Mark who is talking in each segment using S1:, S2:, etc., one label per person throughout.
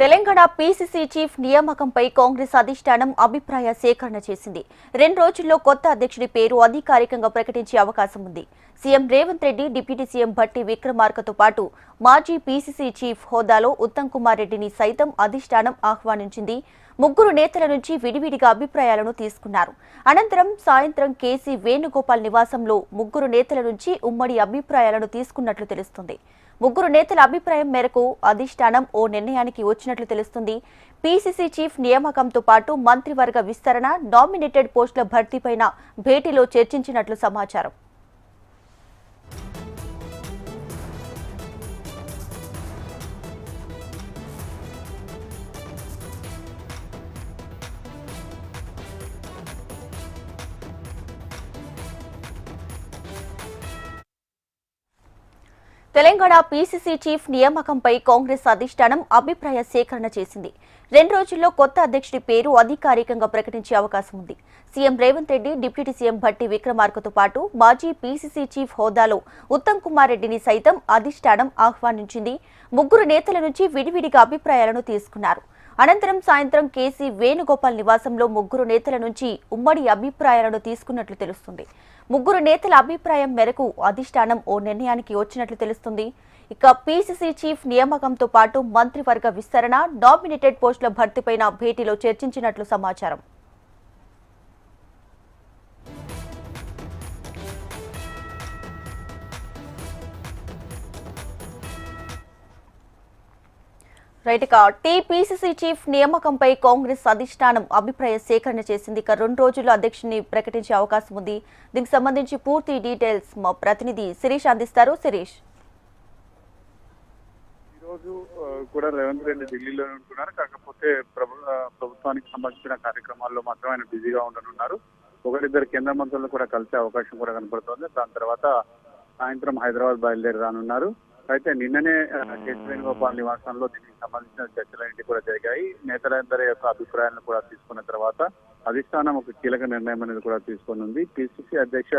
S1: Telangana PCC chief నియామకంపై కాంగ్రెస్ అధిష్టానం అభిప్రాయ సేకరణ చేసింది. రెండు రోజుల్లో కొత్త అధ్యక్షుడి పేరు అధికారికంగా ప్రకటించే అవకాశం ఉంది. CM Revanth Reddy deputy CM Bhatti విక్రమార్కతో పాటు మాజీ పీసీసీ చీఫ్ హోదాలో ఉత్తమ్ కుమార్ రెడ్డిని సైతం అధిష్టానం ఆహ్వానించింది. ముగ్గురు నేతల నుంచి విడివిడిగా అభిప్రాయాలను తీసుకున్నారు. అనంతరం సాయంత్రం కేసీ వేణుగోపాల్ నివాసంలో ముగ్గురు నేతల నుంచి ఉమ్మడి అభిప్రాయాలను తీసుకున్నట్లు తెలుస్తుంది. ముగ్గురు నేతల అభిప్రాయం మేరకు అధిష్టానం ఓ నిర్ణయానికి వచ్చినట్లు తెలుస్తుంది. పీసీసీ చీఫ్ నియామకంతో పాటు మంత్రివర్గ విస్తరణ నామినేటెడ్ పోస్టుల భర్తీపైన భేటీలో చర్చించినట్లు సమాచారం. తెలంగాణ పీసీసీ చీఫ్ నియామకంపై కాంగ్రెస్ అధిష్టానం అభిప్రాయ సేకరణ చేసింది. రెండు రోజుల్లో కొత్త అధ్యక్షుడి పేరు అధికారికంగా ప్రకటించే అవకాశం ఉంది. CM Revanth Reddy deputy CM Bhatti విక్రమార్కతో పాటు మాజీ పీసీసీ చీఫ్ హోదాలో ఉత్తమ్ కుమార్ రెడ్డిని సైతం అధిష్టానం ఆహ్వానించింది. ముగ్గురు నేతల నుంచి విడివిడిగా అభిప్రాయాలను తీసుకున్నారు. అనంతరం సాయంత్రం కేసీ వేణుగోపాల్ నివాసంలో ముగ్గురు నేతల నుంచి ఉమ్మడి అభిప్రాయాలను తీసుకున్నట్లు తెలుస్తుంది. ముగ్గురు నేతల అభిప్రాయం మేరకు అధిష్టానం ఓ నిర్ణయానికి వచ్చినట్లు తెలుస్తుంది. ఇక పీసీసీ చీఫ్ నియామకంతో పాటు మంత్రివర్గ విస్తరణ నామినేటెడ్ పోస్టుల భర్తీపైన భేటీలో చర్చించినట్లు సమాచారం. రైట్ ఇక టీపీసీసీ చీఫ్ నియామకంపై కాంగ్రెస్ అధిష్టానం అభిప్రాయ సేకరణ చేసింది. ఇక రెండు రోజుల్లో అధ్యక్షుని ప్రకటించే అవకాశం ఉంది. దీనికి సంబంధించి పూర్తి డీటెయిల్స్ మా ప్రతినిధి శిరీష్ అందిస్తారు. శిరీష్.
S2: రోజు కూడా రేవంత్ రెడ్డి ఢిల్లీలో ఉంటున్నారు. కాకపోతే ప్రభు ప్రభుత్వానికి సంబంధించిన కార్యక్రమాల్లో మాత్రం ఆయన బిజీగా ఉండనున్నారు. ఒకరిద్దరు కేంద్ర మంత్రులను కూడా కలిసే అవకాశం కూడా కనపడుతోంది. దాని తర్వాత సాయంత్రం హైదరాబాద్ బయలుదేరి రానున్నారు. అయితే నిన్ననే వేణుగోపాల్ నివాసంలో దీనికి సంబంధించిన చర్చలన్నింటి కూడా జరిగాయి. నేతలందరి యొక్క అభిప్రాయాలను కూడా తీసుకున్న తర్వాత అధిష్టానం ఒక కీలక నిర్ణయం అనేది కూడా తీసుకొని పిసిసి అధ్యక్ష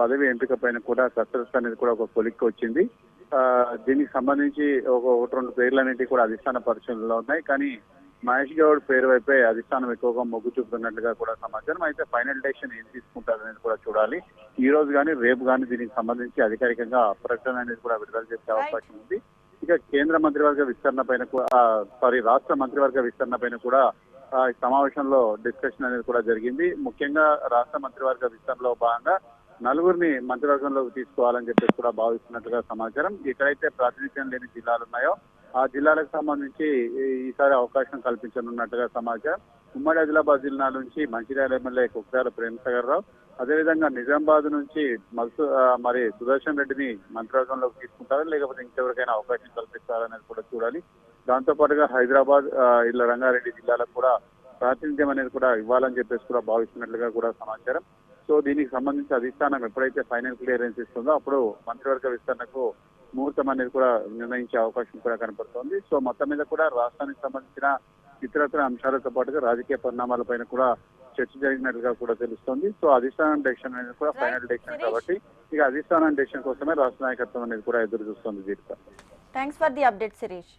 S2: పదవి ఎంపిక పైన కూడా కసరత్తు అనేది కూడా ఒక కొలిక్కి వచ్చింది. దీనికి సంబంధించి ఒక ఒకటి రెండు పేర్లన్నింటి కూడా అధిష్టాన పరిశీలనలో ఉన్నాయి. కానీ మహేష్ గౌడ్ పేరు వైపే అధిష్టానం ఎక్కువగా మొగ్గు చూపుతున్నట్లుగా కూడా సమాచారం. అయితే ఫైనల్ డెసిషన్ ఏం తీసుకుంటారు అనేది కూడా చూడాలి. ఈ రోజు కానీ రేపు కానీ దీనికి సంబంధించి అధికారికంగా ప్రకటన అనేది కూడా విడుదల చేసే అవకాశం ఉంది. ఇక కేంద్ర మంత్రివర్గ విస్తరణ పైన సారీ రాష్ట్ర మంత్రివర్గ విస్తరణ పైన కూడా ఈ సమావేశంలో డిస్కషన్ అనేది కూడా జరిగింది. ముఖ్యంగా రాష్ట్ర మంత్రివర్గ విస్తరణలో భాగంగా నలుగురిని మంత్రివర్గంలోకి తీసుకోవాలని చెప్పేసి కూడా భావిస్తున్నట్లుగా సమాచారం. ఎక్కడైతే ప్రాతినిధ్యం లేని జిల్లాలు ఉన్నాయో ఆ జిల్లాలకు సంబంధించి ఈసారి అవకాశం కల్పించనున్నట్టుగా సమాచారం. ఉమ్మడి ఆదిలాబాద్ జిల్లా నుంచి మంచిర్యాల ఎమ్మెల్యే కుక్రాల ప్రేమసాగర్ రావు అదేవిధంగా నిజామాబాద్ నుంచి మల్సు మరి సుదర్శన్ రెడ్డిని మంత్రివర్గంలోకి తీసుకుంటారా లేకపోతే ఇంకెవరికైనా అవకాశం కల్పిస్తారనేది కూడా చూడాలి. దాంతో పాటుగా హైదరాబాద్ ఇలా రంగారెడ్డి జిల్లాలకు కూడా ప్రాతినిధ్యం అనేది కూడా ఇవ్వాలని చెప్పేసి కూడా భావిస్తున్నట్లుగా కూడా సమాచారం. సో దీనికి సంబంధించి అధిష్టానం ఎప్పుడైతే ఫైనల్ క్లియరెన్స్ ఇస్తుందో అప్పుడు మంత్రివర్గ విస్తరణకు ముహూర్తం అనేది కూడా నిర్ణయించే అవకాశం కూడా కనపడుతోంది. సో మొత్తం మీద కూడా రాష్ట్రానికి సంబంధించిన ఇతరత్ర అంశాలతో పాటుగా రాజకీయ పరిణామాలపైన కూడా చర్చ జరిగినట్లుగా కూడా తెలుస్తోంది. సో అధిష్టానం డెసిషన్ అనేది కూడా ఫైనల్ డెసిషన్ కాబట్టి ఇక అధిష్టానం డెసిషన్ కోసమే రాష్ట్ర నాయకత్వం అనేది కూడా ఎదురు చూస్తుంది Deepika
S1: thanks for the update Shirish